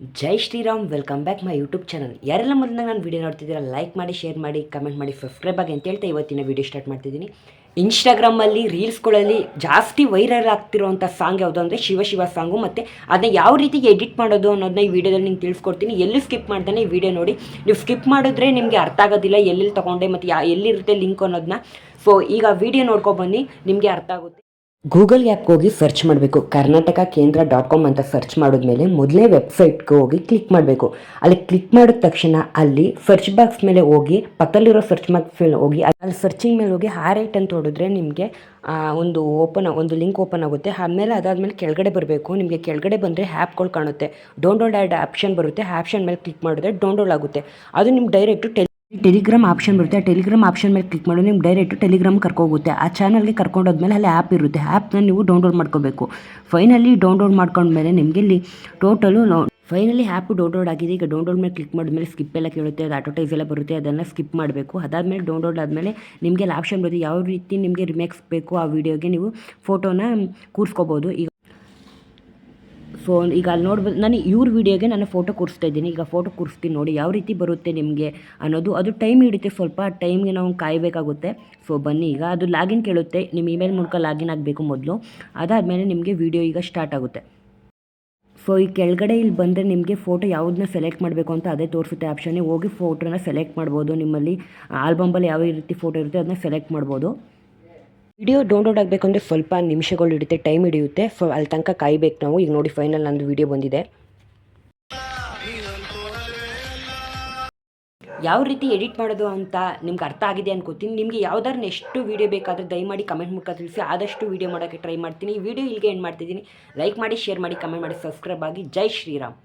Jai Shriram welcome back my YouTube channel ಯಾರೆಲ್ಲ ಮೊದಲಾಗ ನಾನು ವೀಡಿಯೋ ನೋಡ್ತಿದ್ದೀರಾ ಲೈಕ್ ಮಾಡಿ ಶೇರ್ ಮಾಡಿ ಕಮೆಂಟ್ ಮಾಡಿ ಸಬ್ಸ್ಕ್ರೈಬ್ ಆಗಿ ಅಂತ ಹೇಳ್ತಾ ಇವತ್ತಿನ ವೀಡಿಯೋ ಸ್ಟಾರ್ಟ್ ಮಾಡ್ತಿದ್ದೀನಿ. ಇನ್ಸ್ಟಾಗ್ರಾಮಲ್ಲಿ ರೀಲ್ಸ್ಗಳಲ್ಲಿ ಜಾಸ್ತಿ ವೈರಲ್ ಆಗ್ತಿರೋಂಥ ಸಾಂಗ್ ಯಾವುದು ಅಂದರೆ ಶಿವ ಶಿವ ಸಾಂಗು ಮತ್ತು ಅದನ್ನ ಯಾವ ರೀತಿ ಎಡಿಟ್ ಮಾಡೋದು ಅನ್ನೋದನ್ನ ಈ ವಿಡಿಯೋದಲ್ಲಿ ನಿಮ್ಗೆ ತಿಳಿಸ್ಕೊಡ್ತೀನಿ. ಎಲ್ಲಿ ಸ್ಕಿಪ್ ಮಾಡ್ತಾನೆ ಈ ವಿಡಿಯೋ ನೋಡಿ. ನೀವು ಸ್ಕಿಪ್ ಮಾಡಿದ್ರೆ ನಿಮಗೆ ಅರ್ಥ ಆಗೋದಿಲ್ಲ ಎಲ್ಲೆಲ್ಲಿ ತೊಗೊಂಡೆ ಮತ್ತು ಯಾ ಎಲ್ಲಿರುತ್ತೆ ಲಿಂಕ್ ಅನ್ನೋದನ್ನ ಸೊ ಈಗ ವಿಡಿಯೋ ನೋಡ್ಕೊಬನ್ನಿ ನಿಮಗೆ ಅರ್ಥ ಆಗುತ್ತೆ. ಗೂಗಲ್ ಆ್ಯಪ್ಗೆ ಹೋಗಿ ಸರ್ಚ್ ಮಾಡಬೇಕು. ಕರ್ನಾಟಕ ಕೇಂದ್ರ ಡಾಟ್ ಕಾಮ್ ಅಂತ ಸರ್ಚ್ ಮಾಡಿದ್ಮೇಲೆ ಮೊದಲೇ ವೆಬ್ಸೈಟ್ಗೆ ಹೋಗಿ ಕ್ಲಿಕ್ ಮಾಡಬೇಕು. ಅಲ್ಲಿ ಕ್ಲಿಕ್ ಮಾಡಿದ ತಕ್ಷಣ ಅಲ್ಲಿ ಸರ್ಚ್ ಬಾಕ್ಸ್ ಮೇಲೆ ಹೋಗಿ, ಪಕ್ಕದಲ್ಲಿರೋ ಸರ್ಚ್ ಬಾಕ್ಸ್ ಮೇಲೆ ಹೋಗಿ, ಅಲ್ಲಿ ಸರ್ಚಿಂಗ್ ಮೇಲೆ ಹೋಗಿ ಹಾರೈಟ್ ಅಂತ ಹೊಡೆದ್ರೆ ನಿಮಗೆ ಒಂದು ಓಪನ್, ಒಂದು ಲಿಂಕ್ ಓಪನ್ ಆಗುತ್ತೆ. ಆಮೇಲೆ ಅದಾದಮೇಲೆ ಕೆಳಗಡೆ ಬರಬೇಕು. ನಿಮಗೆ ಕೆಳಗಡೆ ಬಂದರೆ ಆ್ಯಪ್ಗಳು ಕಾಣುತ್ತೆ. ಡೌನ್ಲೋಡ್ ಆ್ಯಡ್ ಆಪ್ಷನ್ ಬರುತ್ತೆ. ಆಪ್ಷನ್ ಮೇಲೆ ಕ್ಲಿಕ್ ಮಾಡಿದ್ರೆ ಡೌನ್ಲೋಡ್ ಆಗುತ್ತೆ. ಅದು ನಿಮ್ಗೆ ಡೈರೆಕ್ಟು ಟೆಲಿ ಟೆಲಿಗ್ರಾಮ್ ಆಪ್ಷನ್ ಬರುತ್ತೆ. ಟೆಲಿಗ್ರಾಮ್ ಆಪ್ಷನ್ ಮೇಲೆ ಕ್ಲಿಕ್ ಮಾಡಿ ನಿಮ್ಗೆ ಡೈರೆಕ್ಟ್ ಟೆಲಿಗ್ರಾಮ್ ಕರ್ಕೋಗುತ್ತೆ. ಆ ಚಾನಲ್ಗೆ ಕರ್ಕೊಂಡೋದ್ಮೇಲೆ ಅಲ್ಲಿ ಆ್ಯಪ್ ಇರುತ್ತೆ. ಆ್ಯಪ್ನ ನೀವು ಡೌನ್ಲೋಡ್ ಮಾಡ್ಕೋಬೇಕು. ಫೈನಲಿ ಡೌನ್ಲೋಡ್ ಮಾಡ್ಕೊಂಡ್ಮೇಲೆ ನಿಮಗೆ ಇಲ್ಲಿ ಟೋಟಲು ಫೈನಲಿ ಆ್ಯಪ್ ಡೌನ್ಲೋಡ್ ಆಗಿದೆ. ಈಗ ಡೌನ್ಲೋಡ್ ಮೇಲೆ ಕ್ಲಿಕ್ ಮಾಡಿದ್ಮೇಲೆ ಸ್ಕಿಪ್ ಎಲ್ಲ ಕೇಳುತ್ತೆ. ಅದು ಅಡ್ವರ್ಟೈಸ್ ಎಲ್ಲ ಬರುತ್ತೆ. ಅದನ್ನು ಸ್ಕಿಪ್ ಮಾಡಬೇಕು. ಅದಾದಮೇಲೆ ಡೌನ್ಲೋಡ್ ಆದಮೇಲೆ ನಿಮಗೆ ಆಪ್ಷನ್ ಬರುತ್ತೆ. ಯಾವ ರೀತಿ ನಿಮಗೆ ರಿಮೇಕ್ಸ್ ಬೇಕು ಆ ವಿಡಿಯೋಗೆ ನೀವು ಫೋಟೋನ ಕೂರಿಸ್ಕೋಬೋದು. ಈಗ ಸೊ ಈಗ ಅಲ್ಲಿ ನೋಡ್ಬೋದು ನಾನು ಇವ್ರ ವಿಡಿಯೋಗೆ ನಾನು ಫೋಟೋ ಕೂರಿಸ್ತಾ ಇದ್ದೀನಿ. ಈಗ ಫೋಟೋ ಕೂರಿಸ್ತೀನಿ ನೋಡಿ ಯಾವ ರೀತಿ ಬರುತ್ತೆ ನಿಮಗೆ ಅನ್ನೋದು. ಅದು ಟೈಮ್ ಹಿಡಿಯುತ್ತೆ ಸ್ವಲ್ಪ ಟೈಮ್ಗೆ ನಾವು ಕಾಯಬೇಕಾಗುತ್ತೆ. ಸೊ ಬನ್ನಿ ಈಗ ಅದು ಲಾಗಿನ್ ಕೇಳುತ್ತೆ. ನಿಮ್ಮ ಇಮೇಲ್ ಮೂಲಕ ಲಾಗಿನ್ ಆಗಬೇಕು ಮೊದಲು. ಅದಾದಮೇಲೆ ನಿಮಗೆ ವಿಡಿಯೋ ಈಗ ಸ್ಟಾರ್ಟ್ ಆಗುತ್ತೆ. ಸೊ ಈ ಕೆಳಗಡೆ ಇಲ್ಲಿ ಬಂದರೆ ನಿಮಗೆ ಫೋಟೋ ಯಾವುದನ್ನ ಸೆಲೆಕ್ಟ್ ಮಾಡಬೇಕು ಅಂತ ಅದೇ ತೋರಿಸುತ್ತೆ ಆಪ್ಷನ್ನೇ ಹೋಗಿ ಫೋಟೋನ ಸೆಲೆಕ್ಟ್ ಮಾಡ್ಬೋದು ನಿಮ್ಮಲ್ಲಿ. ಆಲ್ಬಂಬಲ್ಲಿ ಯಾವ ರೀತಿ ಫೋಟೋ ಇರುತ್ತೆ ಅದನ್ನ ಸೆಲೆಕ್ಟ್ ಮಾಡ್ಬೋದು. ವಿಡಿಯೋ ಡೌನ್ಲೋಡ್ ಆಗಬೇಕು ಅಂದರೆ ಸ್ವಲ್ಪ ನಿಮಿಷಗಳು ಹಿಡಿಯುತ್ತೆ ಟೈಮ್ ಹಿಡಿಯುತ್ತೆ. ಸೊ ಅಲ್ಲಿ ತನಕ ಕಾಯ್ಬೇಕು ನಾವು. ಈಗ ನೋಡಿ ಫೈನಲ್ ನಂದು ವಿಡಿಯೋ ಬಂದಿದೆ. ಯಾವ ರೀತಿ ಎಡಿಟ್ ಮಾಡೋದು ಅಂತ ನಿಮ್ಗೆ ಅರ್ಥ ಆಗಿದೆ ಅನ್ಕೋತೀನಿ ನಿಮಗೆ ಯಾವ್ದಾರು ಎಷ್ಟು ವೀಡಿಯೋ ಬೇಕಾದರೆ ದಯಮಾಡಿ ಕಮೆಂಟ್ ಮೂಲಕ ತಿಳಿಸಿ. ಆದಷ್ಟು ವೀಡಿಯೋ ಮಾಡೋಕ್ಕೆ ಟ್ರೈ ಮಾಡ್ತೀನಿ. ಈ ವಿಡಿಯೋ ಇಲ್ಲಿಗೆ ಎಂಡ್ ಮಾಡ್ತಿದ್ದೀನಿ. ಲೈಕ್ ಮಾಡಿ ಶೇರ್ ಮಾಡಿ ಕಮೆಂಟ್ ಮಾಡಿ ಸಬ್ಸ್ಕ್ರೈಬ್ ಆಗಿ. ಜೈ ಶ್ರೀರಾಮ್.